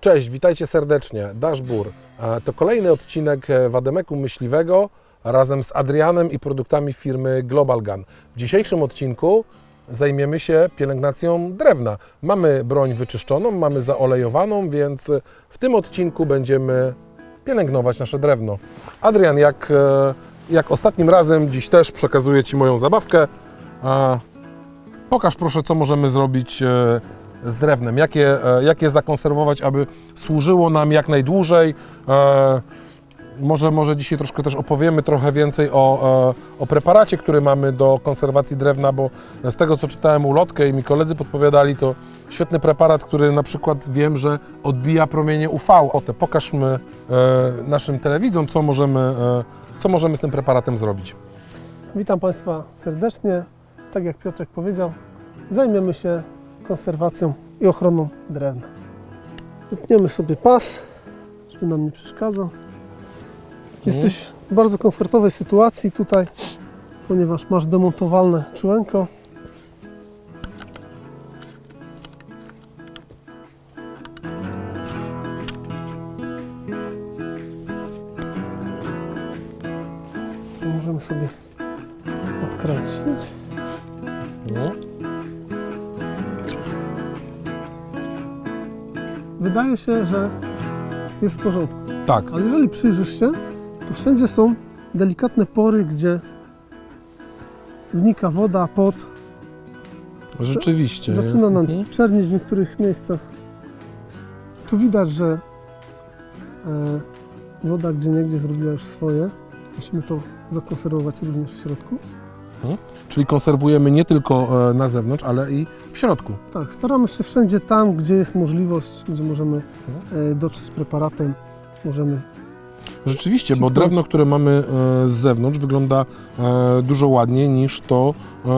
Cześć, witajcie serdecznie. Dashbur. E, To kolejny odcinek e, Wademeku Myśliwego razem z Adrianem i produktami firmy Global Gun. W dzisiejszym odcinku zajmiemy się pielęgnacją drewna. Mamy broń wyczyszczoną, mamy zaolejowaną, więc w tym odcinku będziemy pielęgnować nasze drewno. Adrian, jak, e, jak ostatnim razem, dziś też przekazuję Ci moją zabawkę. Pokaż proszę, co możemy zrobić z drewnem, jakie, e, jak je zakonserwować, aby służyło nam jak najdłużej. E, Może, może dzisiaj troszkę też opowiemy trochę więcej o, e, o preparacie, który mamy do konserwacji drewna, bo z tego co czytałem ulotkę i mi koledzy podpowiadali, to świetny preparat, który na przykład wiem, że odbija promienie UV. O te pokażmy e, naszym telewidzom, co możemy, co możemy z tym preparatem zrobić. Witam Państwa serdecznie. Tak jak Piotrek powiedział, zajmiemy się konserwacją i ochroną drewna. Wytniemy sobie pas, żeby nam nie przeszkadzał. Jesteś w bardzo komfortowej sytuacji tutaj, ponieważ masz demontowalne czułenko. Się, że jest w porządku. Tak, Ale jeżeli przyjrzysz się, to wszędzie są delikatne pory, gdzie wnika woda, pot. rzeczywiście. Zaczyna jest. nam Mhm. czernić w niektórych miejscach. Tu widać, że e, woda gdzie niegdzie zrobiła już swoje. Musimy to zakonserwować również w środku. Czyli konserwujemy nie tylko e, na zewnątrz, ale i w środku. Tak, staramy się wszędzie tam, gdzie jest możliwość, gdzie możemy Mhm. e, dotrzeć preparatem, możemy Rzeczywiście, bo drewno, które mamy e, z zewnątrz, wygląda dużo ładniej niż to,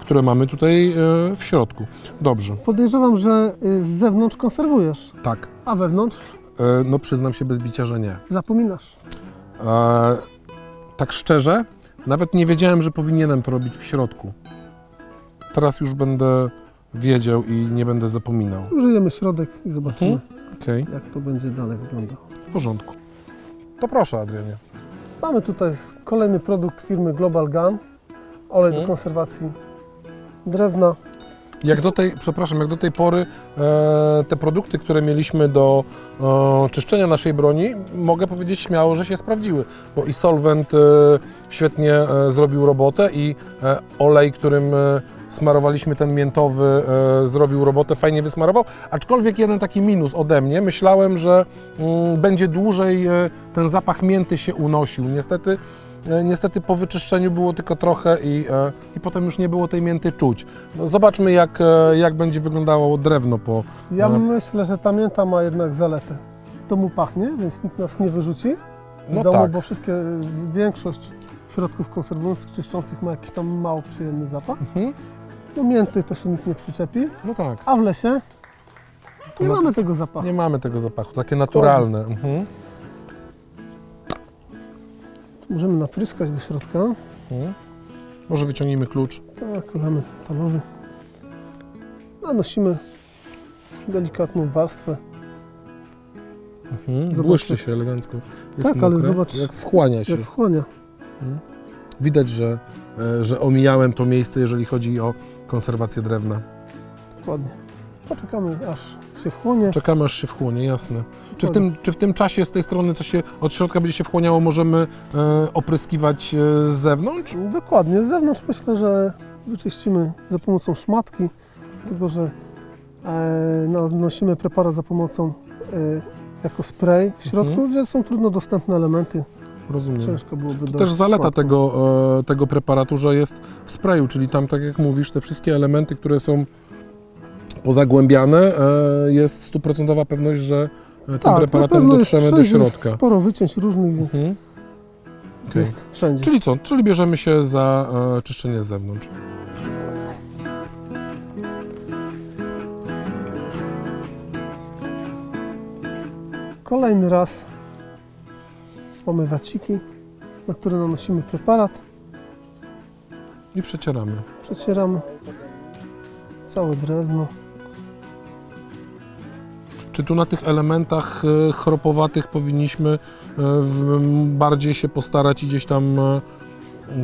które mamy tutaj w środku. Dobrze, Podejrzewam, że z zewnątrz konserwujesz, tak. a wewnątrz no przyznam się bez bicia, że nie. zapominasz. E, tak szczerze, nawet nie wiedziałem, że powinienem to robić w środku. Teraz już będę wiedział i nie będę zapominał. Użyjemy środek i zobaczymy, Mhm. Okej, jak to będzie dalej wyglądało. w porządku. To proszę, Adrianie. Mamy tutaj kolejny produkt firmy Global Gun, olej Mhm. do konserwacji drewna. Jak do tej, przepraszam, jak do tej pory e, te produkty, które mieliśmy do e, czyszczenia naszej broni, mogę powiedzieć śmiało, że się sprawdziły, bo i solwent e, świetnie e, zrobił robotę i e, olej, którym e, smarowaliśmy ten miętowy, e, zrobił robotę, fajnie wysmarował, aczkolwiek jeden taki minus ode mnie, myślałem, że mm, będzie dłużej e, ten zapach mięty się unosił. Niestety E, Niestety po wyczyszczeniu było tylko trochę i, e, i potem już nie było tej mięty czuć. No, zobaczmy jak, e, jak będzie wyglądało drewno po... Ja No. myślę, że ta mięta ma jednak zaletę. W domu pachnie, więc nikt nas nie wyrzuci z No domu, tak. bo wszystkie, większość środków konserwujących, czyszczących ma jakiś tam mało przyjemny zapach. Mhm. Do mięty to się nikt nie przyczepi, No tak, a w lesie nie No mamy tego zapachu. nie mamy tego zapachu, takie naturalne. Mhm. Możemy napryskać do środka. Mhm. Może wyciągnijmy klucz. Tak, element metalowy. Nanosimy delikatną warstwę. Mhm. Błyszczy się elegancko. Jest Tak, ale mokre, zobacz, Jak wchłania się. Jak wchłania. Widać, że, e, że omijałem to miejsce, jeżeli chodzi o konserwację drewna. Dokładnie. Poczekamy aż się wchłonie. Czekamy aż się wchłonie, jasne. Czy w, tym, czy w tym czasie z tej strony, co się od środka będzie się wchłaniało, możemy e, opryskiwać e, z zewnątrz? Dokładnie. Z zewnątrz myślę, że wyczyścimy za pomocą szmatki, dlatego że e, nanosimy preparat za pomocą e, jako spray w środku, Mhm. gdzie są trudno dostępne elementy. Rozumiem. Ciężko byłoby To też zaleta tego, e, tego preparatu, że jest w sprayu, czyli tam, tak jak mówisz, te wszystkie elementy, które są pozagłębiane, e, jest stuprocentowa pewność, że e, tym Tak, preparatem dotrzemy do wszędzie jest środka. sporo wycięć różnych, więc Mhm. Okej. jest wszędzie. Czyli co? Czyli bierzemy się za e, czyszczenie z zewnątrz. Kolejny raz mamy waciki, na które nanosimy preparat, I przecieramy. przecieramy całe drewno. Czy tu na tych elementach e, chropowatych powinniśmy e, bardziej się postarać i gdzieś tam e,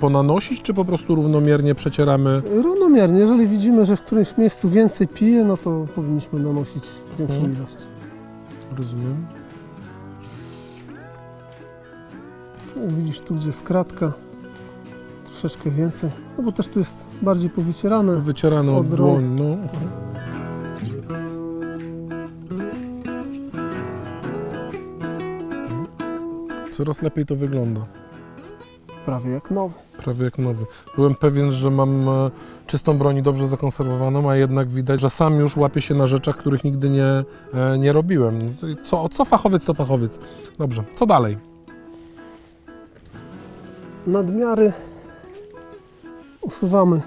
ponanosić, czy po prostu równomiernie przecieramy? Równomiernie, jeżeli widzimy, że w którymś miejscu więcej pije, no to powinniśmy nanosić większą Mhm. ilość. Rozumiem. Jak widzisz tu, gdzie jest kratka, troszeczkę więcej, no bo też tu jest bardziej powycierane. Wycierane od dłoń, no. Coraz lepiej to wygląda. Prawie jak nowy. Prawie jak nowy. Byłem pewien, że mam e, czystą broń i dobrze zakonserwowaną, a jednak widać, że sam już łapię się na rzeczach, których nigdy nie, e, nie robiłem. No to Co, co fachowiec, to fachowiec. Dobrze, co dalej? Nadmiary usuwamy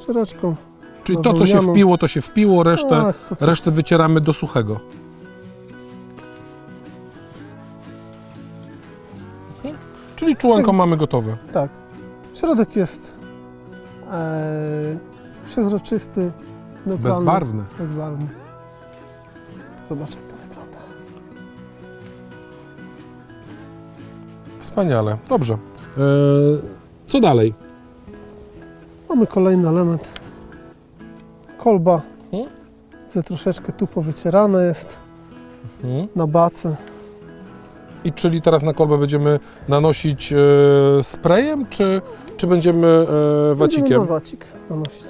ściereczką. Czyli to, co się wpiło, to się wpiło, resztę, Tak, to coś, resztę wycieramy do suchego. Mhm. Czyli czułanko Tak. mamy gotowe. Tak. Środek jest e, przezroczysty, neutralny. Bezbarwne. Bezbarwny. Zobacz, jak to wygląda. Wspaniale. Dobrze. E, co dalej? Mamy kolejny element. Kolba. Mhm. Troszeczkę tu powycierane jest Mhm. na bace. I czyli teraz na kolbę będziemy nanosić e, sprayem, czy, czy będziemy e, Będziemy wacikiem? na wacik nanosić.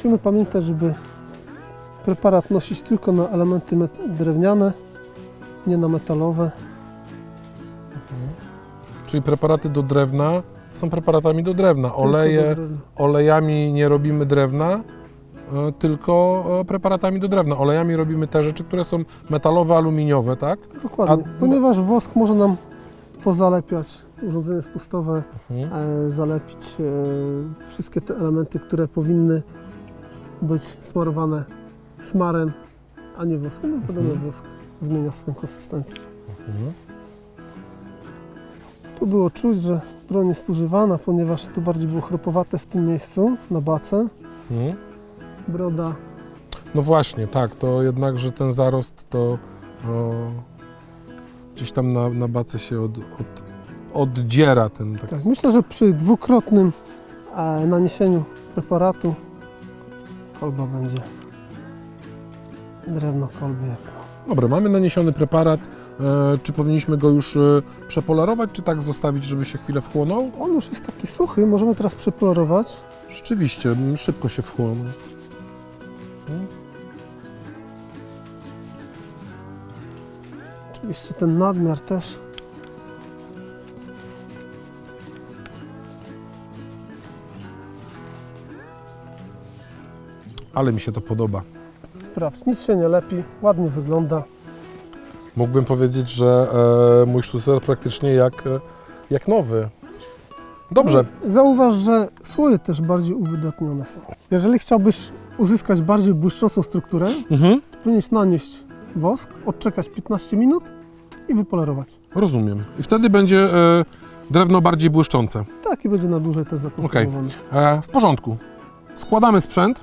Musimy pamiętać, żeby preparat nosić tylko na elementy drewniane, nie na metalowe. Czyli preparaty do drewna są preparatami do drewna. Oleje, do drewna. olejami nie robimy drewna, e, tylko e, preparatami do drewna. Olejami robimy te rzeczy, które są metalowe, aluminiowe, tak? Dokładnie, A- ponieważ wosk może nam pozalepiać urządzenie spustowe, Mhm. e, zalepić wszystkie te elementy, które powinny być smarowane smarem, a nie woskiem. No wiadomo, Mhm. wosk zmienia swoją konsystencję. Mhm. Tu było czuć, że broń jest używana, ponieważ tu bardziej było chropowate w tym miejscu, na bace. Mhm. Broda No właśnie, tak, to jednakże ten zarost to o, gdzieś tam na, na bace się od, od, oddziera ten taki. Tak, myślę, że przy dwukrotnym e, naniesieniu preparatu kolba będzie drewno kolby jak no. Dobra, mamy naniesiony preparat. E, czy powinniśmy go już e, przepolerować, czy tak zostawić, żeby się chwilę wchłonął? On już jest taki suchy, możemy teraz przepolerować. Rzeczywiście, m, szybko się wchłonął. Mhm. Oczywiście ten nadmiar też. Ale mi się to podoba. Sprawdź, nic się nie lepi, ładnie wygląda. Mógłbym powiedzieć, że e, mój sztucer praktycznie jak, e, jak nowy. Dobrze, Zauważ, że słoje też bardziej uwydatnione są. Jeżeli chciałbyś uzyskać bardziej błyszczącą strukturę, mhm. powinieneś nanieść wosk, odczekać 15 minut i wypolerować. rozumiem. I wtedy będzie e, drewno bardziej błyszczące. Tak i będzie na dłużej też zakonserwowane. E, w porządku. Składamy sprzęt.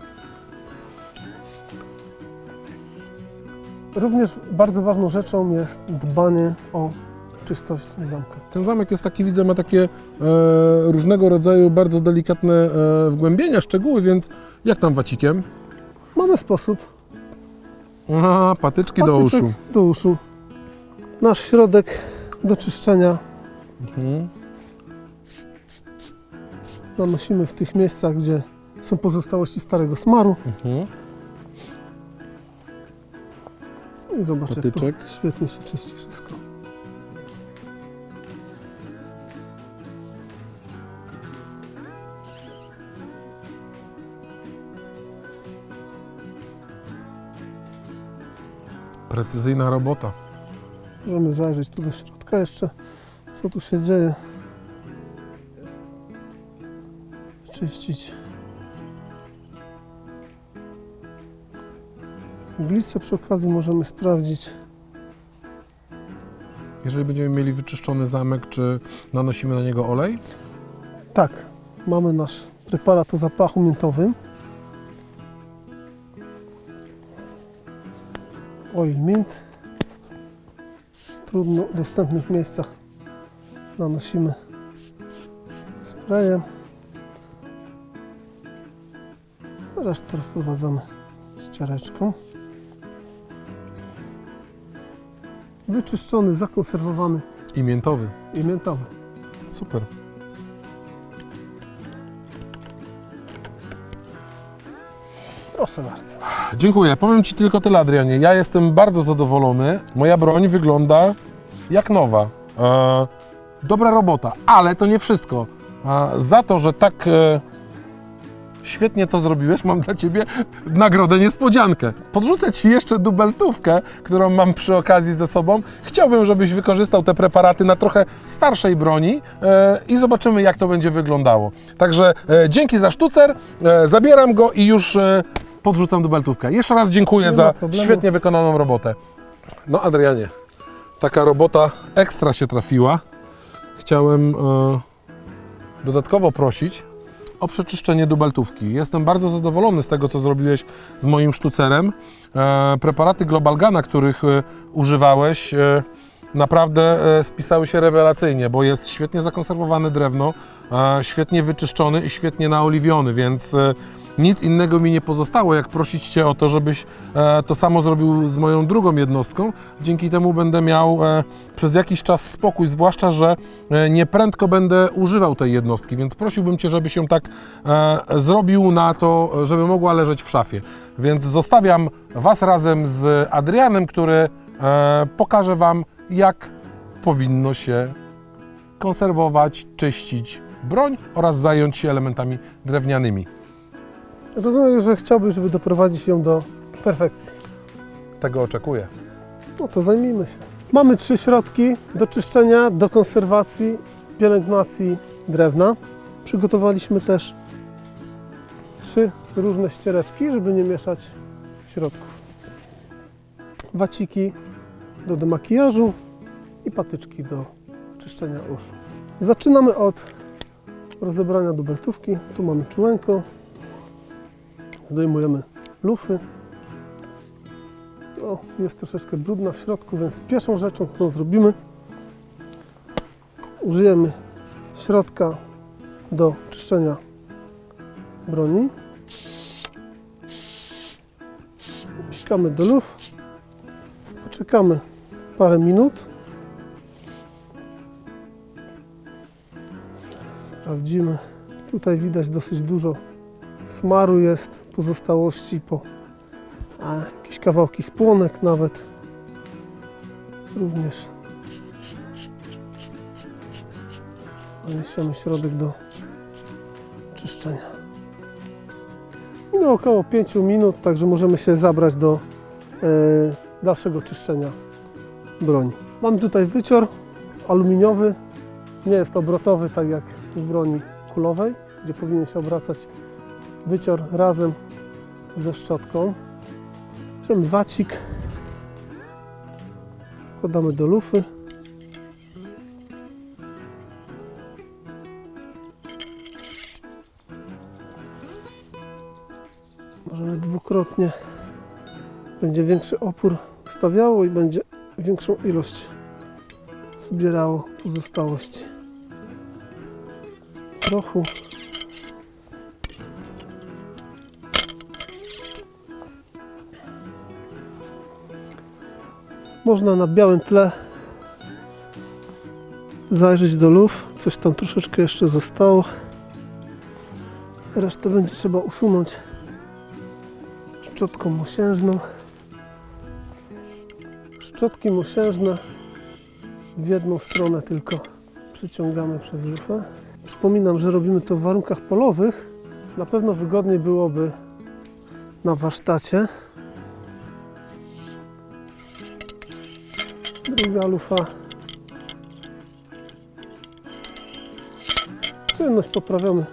Również bardzo ważną rzeczą jest dbanie o czystość zamka. Ten zamek jest taki, widzę, ma takie e, różnego rodzaju bardzo delikatne e, wgłębienia, szczegóły, więc jak tam wacikiem? Mamy sposób. Aha, patyczki do Patyczek uszu. Do uszu. Nasz środek do czyszczenia Mhm. nanosimy w tych miejscach, gdzie są pozostałości starego smaru. Mhm. I zobacz, jak Patyczek. to świetnie się czyści wszystko. Precyzyjna robota. Możemy zajrzeć tu do środka jeszcze, co tu się dzieje. Czyścić. Glicę przy okazji możemy sprawdzić. Jeżeli będziemy mieli wyczyszczony zamek, czy nanosimy na niego olej? Tak, mamy nasz preparat o zapachu miętowym. Oil mint. W trudno dostępnych miejscach nanosimy sprayem. Resztę rozprowadzamy ściereczką. Wyczyszczony, zakonserwowany I miętowy. i miętowy. Super. Proszę bardzo. Dziękuję. Powiem Ci tylko tyle, Adrianie. Ja jestem bardzo zadowolony. Moja broń wygląda jak nowa. E, dobra robota, ale to nie wszystko. E, za to, że tak e, świetnie to zrobiłeś, mam dla Ciebie nagrodę niespodziankę. Podrzucę Ci jeszcze dubeltówkę, którą mam przy okazji ze sobą. Chciałbym, żebyś wykorzystał te preparaty na trochę starszej broni e, i zobaczymy, jak to będzie wyglądało. Także e, dzięki za sztucer, e, zabieram go i już e, podrzucam dubeltówkę. Jeszcze raz dziękuję za problemu. świetnie wykonaną robotę. No Adrianie, taka robota ekstra się trafiła. Chciałem e, dodatkowo prosić o przeczyszczenie dubeltówki. Jestem bardzo zadowolony z tego, co zrobiłeś z moim sztucerem. E, preparaty Globalgana, których e, używałeś, e, naprawdę e, spisały się rewelacyjnie, bo jest świetnie zakonserwowane drewno, e, świetnie wyczyszczony i świetnie naoliwiony, więc e, nic innego mi nie pozostało, jak prosić Cię o to, żebyś e, to samo zrobił z moją drugą jednostką. Dzięki temu będę miał e, przez jakiś czas spokój, zwłaszcza, że e, nieprędko będę używał tej jednostki, więc prosiłbym Cię, żebyś ją tak zrobił na to, żeby mogła leżeć w szafie. Więc zostawiam Was razem z Adrianem, który pokaże Wam, jak powinno się konserwować, czyścić broń oraz zająć się elementami drewnianymi. Rozumiem, że chciałbyś, żeby doprowadzić ją do perfekcji. Tego oczekuję. No to zajmijmy się. Mamy trzy środki do czyszczenia, do konserwacji, pielęgnacji drewna. Przygotowaliśmy też trzy różne ściereczki, żeby nie mieszać środków. Waciki do demakijażu i patyczki do czyszczenia uszu. Zaczynamy od rozebrania dubeltówki. Tu mamy czułenko. Zdejmujemy lufy. O, jest troszeczkę brudna w środku, więc pierwszą rzeczą, którą zrobimy, użyjemy środka do czyszczenia broni. Psikamy do luf, poczekamy parę minut. Sprawdzimy. Tutaj widać dosyć dużo smaru jest, pozostałości po a jakieś kawałki spłonek nawet również. Naniesiemy środek do czyszczenia minęło około 5 minut także możemy się zabrać do e, dalszego czyszczenia broni. Mam tutaj wycior aluminiowy. Nie jest obrotowy tak jak w broni kulowej gdzie powinien się obracać wycior razem ze szczotką Bierzemy wacik, wkładamy do lufy. Możemy dwukrotnie, będzie większy opór stawiało i będzie większą ilość zbierało pozostałości prochu. Można na białym tle zajrzeć do luf. Coś tam troszeczkę jeszcze zostało. Resztę będzie trzeba usunąć szczotką mosiężną. Szczotki mosiężne w jedną stronę tylko przyciągamy przez lufę. Przypominam, że robimy to w warunkach polowych. Na pewno wygodniej byłoby na warsztacie. Druga lufa. Czynność poprawiamy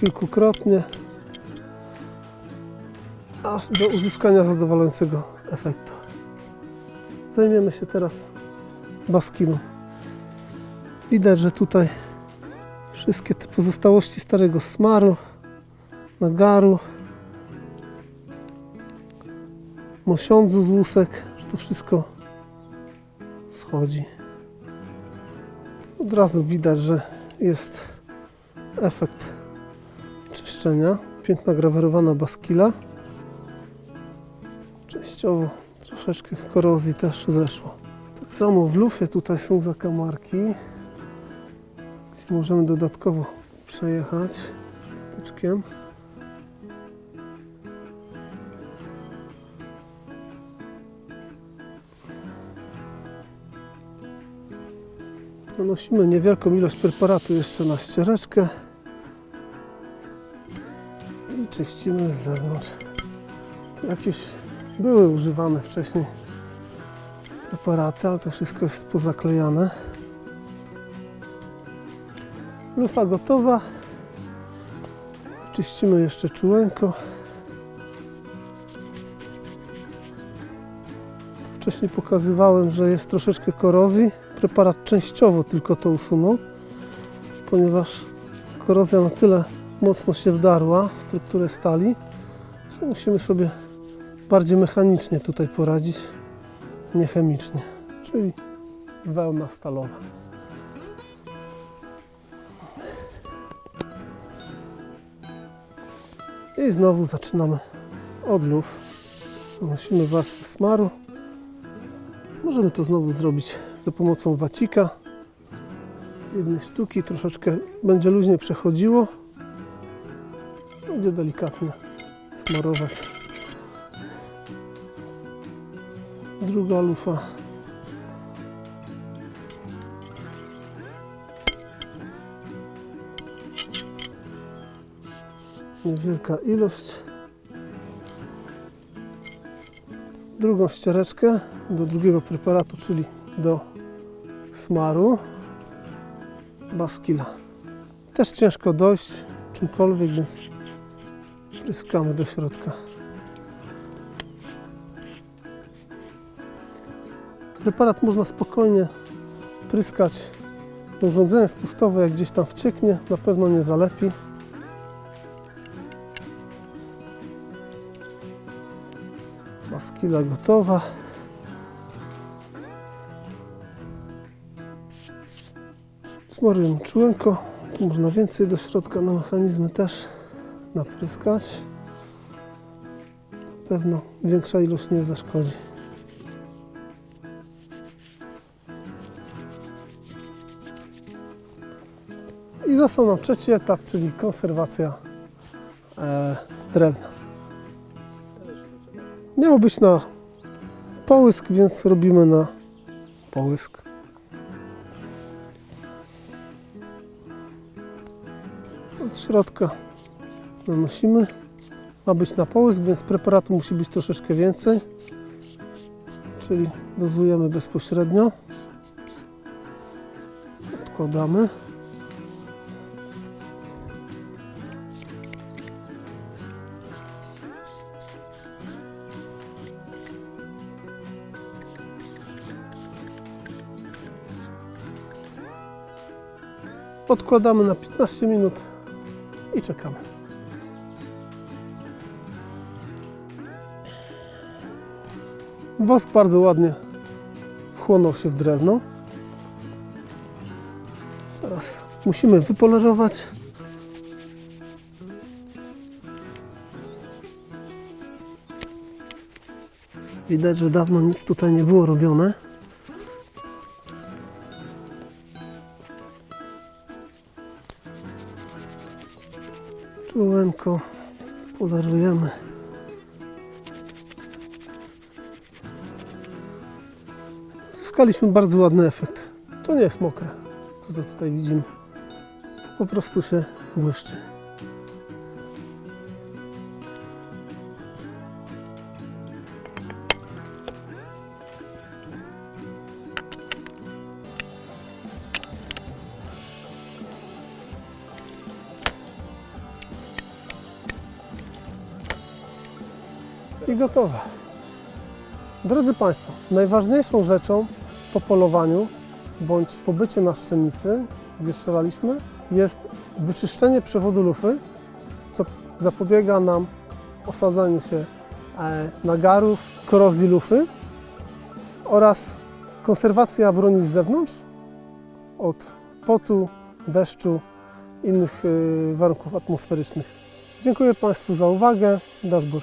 kilkukrotnie, aż do uzyskania zadowalającego efektu. Zajmiemy się teraz baskilą. Widać, że tutaj wszystkie te pozostałości starego smaru, nagaru, mosiądzu z łusek, że to wszystko Od razu widać, że jest efekt czyszczenia. Piękna grawerowana baskila. Częściowo troszeczkę korozji też zeszło. Tak samo w lufie tutaj są zakamarki, gdzie możemy dodatkowo przejechać patyczkiem. Nanosimy niewielką ilość preparatu jeszcze na ściereczkę i czyścimy z zewnątrz. Jakieś były używane wcześniej preparaty, ale to wszystko jest pozaklejane. Lufa gotowa. Czyścimy jeszcze czułenko. Wcześniej pokazywałem, że jest troszeczkę korozji. Preparat częściowo tylko to usunął, ponieważ korozja na tyle mocno się wdarła w strukturę stali, że musimy sobie bardziej mechanicznie tutaj poradzić, nie chemicznie, czyli wełna stalowa. I znowu zaczynamy od luf. Nanosimy warstwę smaru. Możemy to znowu zrobić za pomocą wacika. Jednej sztuki, troszeczkę będzie luźnie przechodziło. Będzie delikatnie smarować. Druga lufa. Niewielka ilość. Drugą ściereczkę do drugiego preparatu, czyli do smaru baskila. Też ciężko dojść czymkolwiek, więc pryskamy do środka. Preparat można spokojnie pryskać do urządzenia spustowe, jak gdzieś tam wcieknie, na pewno nie zalepi. Maskila gotowa. Smarujemy czułenko. Tu można więcej do środka na mechanizmy też napryskać. Na pewno większa ilość nie zaszkodzi. I został nam trzeci etap, czyli konserwacja e, drewna. Miało być na połysk, więc robimy na połysk. Od środka nanosimy. Ma być na połysk, więc preparatu musi być troszeczkę więcej. Czyli dozujemy bezpośrednio. Odkładamy. Odkładamy na 15 minut i czekamy. Wosk bardzo ładnie wchłonął się w drewno. Teraz musimy wypolerować. Widać, że dawno nic tutaj nie było robione. Czułenko polerujemy. Zyskaliśmy bardzo ładny efekt. To nie jest mokre, co to tutaj widzimy. To po prostu się błyszczy. Gotowe. Drodzy Państwo, najważniejszą rzeczą po polowaniu bądź pobycie na szczelnicy, gdzie strzelaliśmy, jest wyczyszczenie przewodu lufy, co zapobiega nam osadzaniu się e, nagarów, korozji lufy oraz konserwacja broni z zewnątrz od potu, deszczu, innych e, warunków atmosferycznych. Dziękuję Państwu za uwagę. Daszbur.